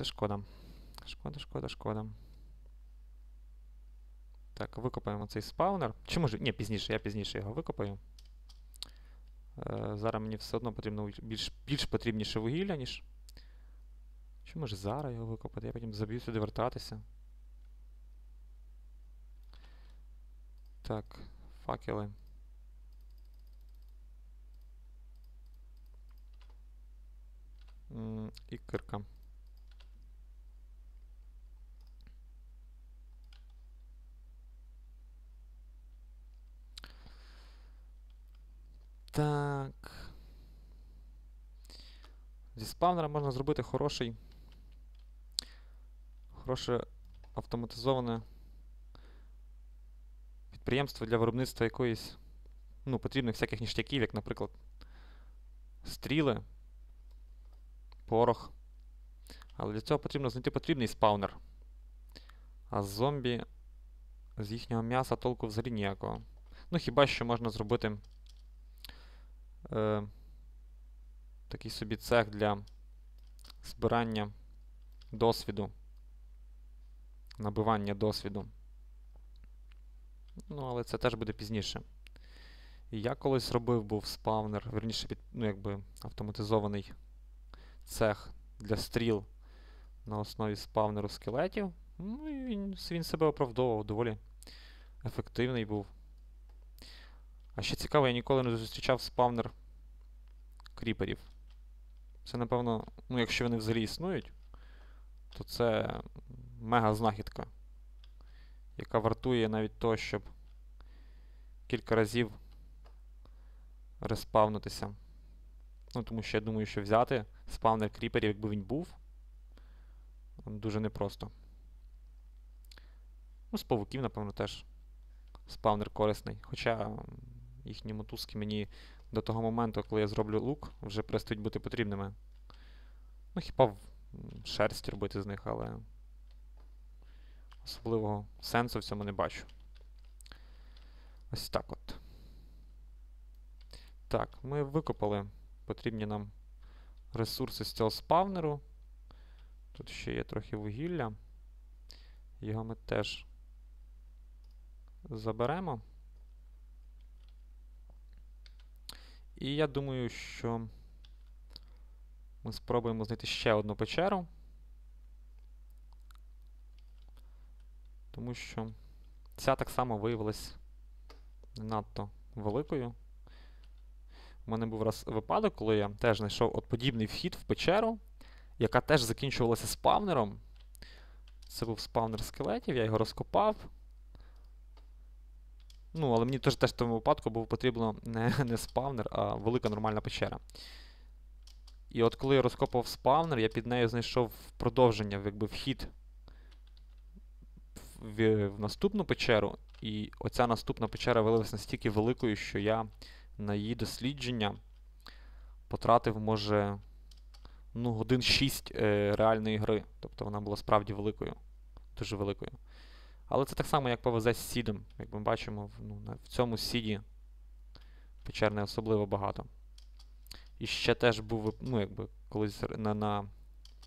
Це шкода. Шкода, шкода, шкода. Так, викопаємо цей спаунер. Чи може. Ні, пізніше, я пізніше його викопаю. Е, зараз мені все одно потрібно більш, більш потрібніше вугілля, ніж. Чи може зараз його викопати? Я потім заб'ю сюди вертатися. Так, факели. М, Так. Зі спавнера можна зробити хороший. Хороше автоматизоване підприємство для виробництва якоїсь ну, потрібних всяких ніштяків, як, наприклад, стріли, порох. Але для цього потрібно знайти потрібний спаунер. А зомбі з їхнього м'яса толку взагалі ніякого. Ну, хіба що можна зробити е, такий собі цех для збирання досвіду, набивання досвіду. Ну, але це теж буде пізніше. Я колись робив був спавнер, верніше, під, ну, якби автоматизований цех для стріл на основі спавнеру скелетів. Ну, і він, він себе оправдовував, доволі ефективний був. А ще цікаво, я ніколи не зустрічав спавнер кріперів. Це, напевно, ну, якщо вони взагалі існують, то це мега знахідка, яка вартує навіть того, щоб кілька разів респавнутися. Ну, тому що я думаю, що взяти спавнер кріперів, якби він був, дуже непросто. Ну, з павуків, напевно, теж спавнер корисний. Хоча їхні мотузки мені до того моменту, коли я зроблю лук, вже перестають бути потрібними. Ну, хіба шерсть робити з них, але особливого сенсу в цьому не бачу. Ось так от. Так, ми викопали потрібні нам ресурси з цього спавнеру. Тут ще є трохи вугілля. Його ми теж заберемо. І я думаю, що ми спробуємо знайти ще одну печеру. Тому що ця так само виявилась не надто великою. У мене був раз випадок, коли я теж знайшов от подібний вхід в печеру, яка теж закінчувалася спавнером. Це був спавнер скелетів, я його розкопав. Ну, але мені теж, теж в тому випадку був потрібно не, не спавнер, а велика нормальна печера. І от коли я розкопав спавнер, я під нею знайшов продовження, якби вхід в, в наступну печеру. І оця наступна печера виявилася настільки великою, що я на її дослідження потратив, може, ну, годин 6 е, реальної гри. Тобто вона була справді великою, дуже великою. Але це так само, як повезе з сідом. Як ми бачимо, ну, в цьому сіді печер не особливо багато. І ще теж був, ну, якби, колись на, на,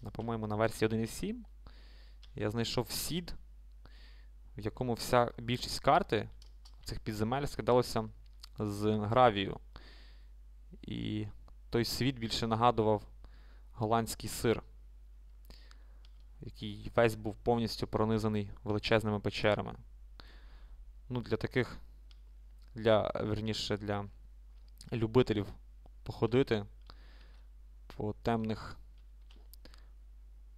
на по-моєму, на версії 1.7 я знайшов сід, в якому вся більшість карти цих підземель складалося з гравію. І той світ більше нагадував голландський сир, який весь був повністю пронизаний величезними печерами. Ну, для таких, для, верніше, для любителів походити по темних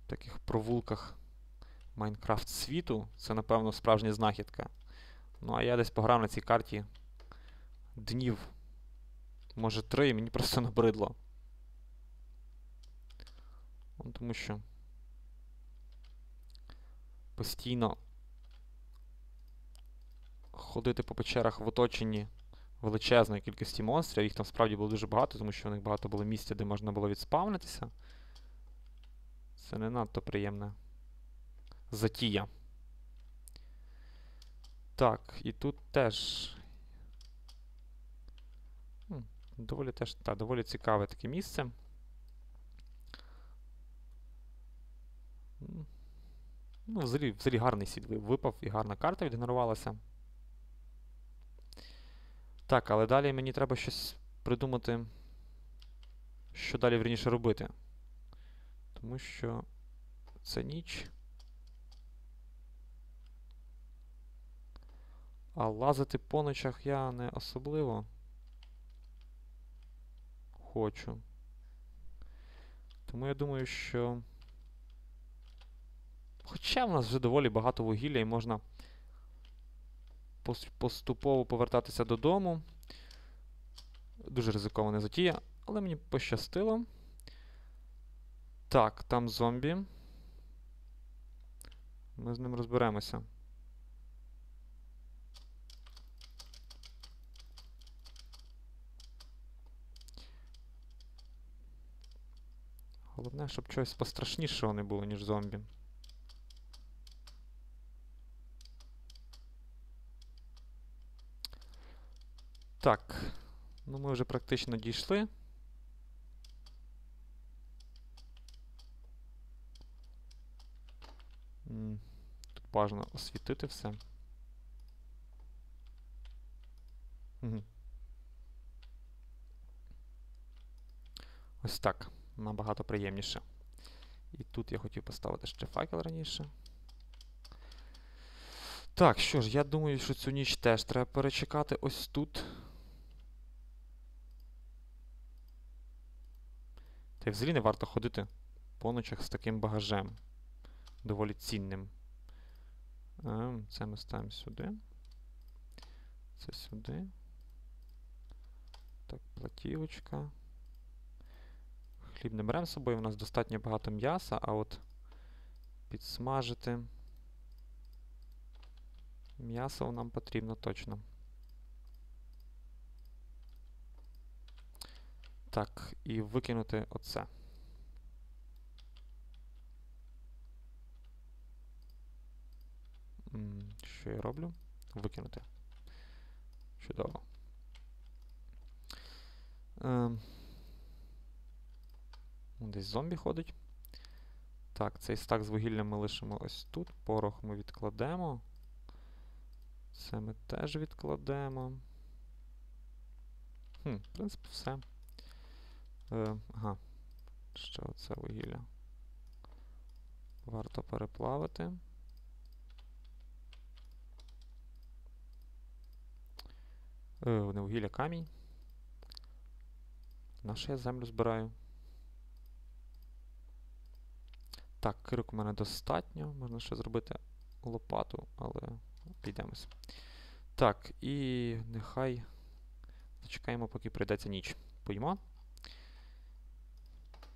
таких провулках Майнкрафт світу, це, напевно, справжня знахідка. Ну, а я десь пограв на цій карті днів, може три, і мені просто набридло. Тому що постійно ходити по печерах в оточенні величезної кількості монстрів, їх там справді було дуже багато, тому що в них багато було місця, де можна було відспавнитися. Це не надто приємна затія. Так, і тут теж. Доволі теж, та, доволі цікаве таке місце. Ну, взагалі, взагалі гарний сід випав і гарна карта відгенерувалася. Так, але далі мені треба щось придумати, що далі вірніше робити. Тому що це ніч. А лазити по ночах я не особливо хочу. Тому я думаю, що. Хоча в нас вже доволі багато вугілля і можна поступово повертатися додому. Дуже ризикована затія, але мені пощастило. Так, там зомбі. Ми з ним розберемося. Головне, щоб чогось пострашнішого не було, ніж зомбі. Так, ну ми вже практично дійшли. Тут бажано освітити все. Ось так. Набагато приємніше. І тут я хотів поставити ще факел раніше. Так, що ж, я думаю, що цю ніч теж треба перечекати ось тут. Та й взагалі не варто ходити по ночах з таким багажем. Доволі цінним. Це ми ставимо сюди. Це сюди. Так, платівочка. Хліб не беремо з собою, у нас достатньо багато м'яса, а от підсмажити м'ясо нам потрібно точно. Так, і викинути оце. Що я роблю? Викинути. Чудово. Ем. Десь зомбі ходить. Так, цей стак з вугіллям ми лишимо ось тут. Порох ми відкладемо. Це ми теж відкладемо. Хм, в принципі, все. Е, ага. Ще оце вугілля. Варто переплавити. Е, не вугілля камінь. На що я землю збираю? Так, кирок у мене достатньо. Можна ще зробити лопату, але підемось. Так, і нехай зачекаємо, поки прийдеться ніч. Поїмо.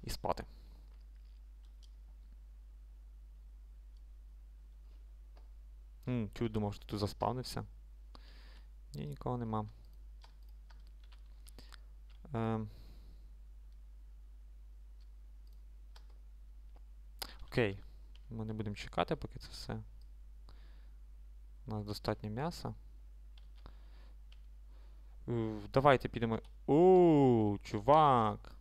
І спати. Чую, думав, що тут заспавнився. Ні, нікого нема. Ем. Окей. Ми не будемо чекати, поки це все. У нас достатньо м'яса. Е, Давайте підемо. Оу, чувак.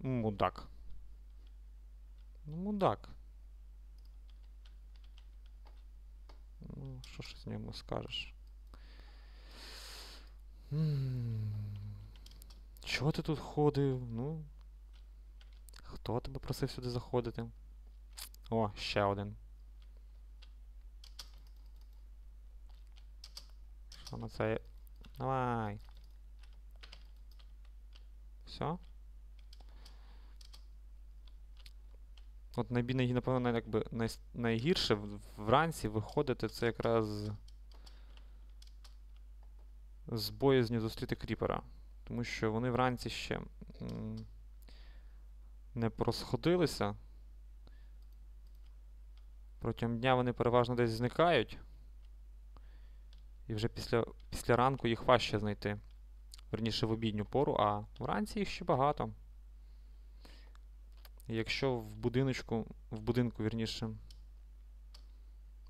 Мудак. Ну, мудак. Ну, що ж з ньому скажеш? Чого ти тут ходив? Ну. Хто тебе просив сюди заходити? О, ще один. Що на це? Давай. Все? От найбільний, напевно, якби най, найгірше вранці виходити це якраз з боязню зустріти кріпера. Тому що вони вранці ще не просходилися. Протягом дня вони переважно десь зникають. І вже після, після ранку їх важче знайти. Верніше в обідню пору, а вранці їх ще багато. Якщо в будиночку, в будинку, вірніше,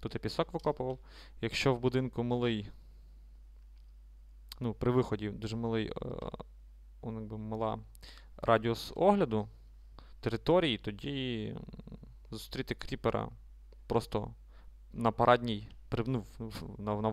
тут я пісок викопував. Якщо в будинку малий, ну, при виході дуже малий, е, он, якби, мала радіус огляду, території, тоді зустріти кріпера просто на парадній, ну, в- в- на, на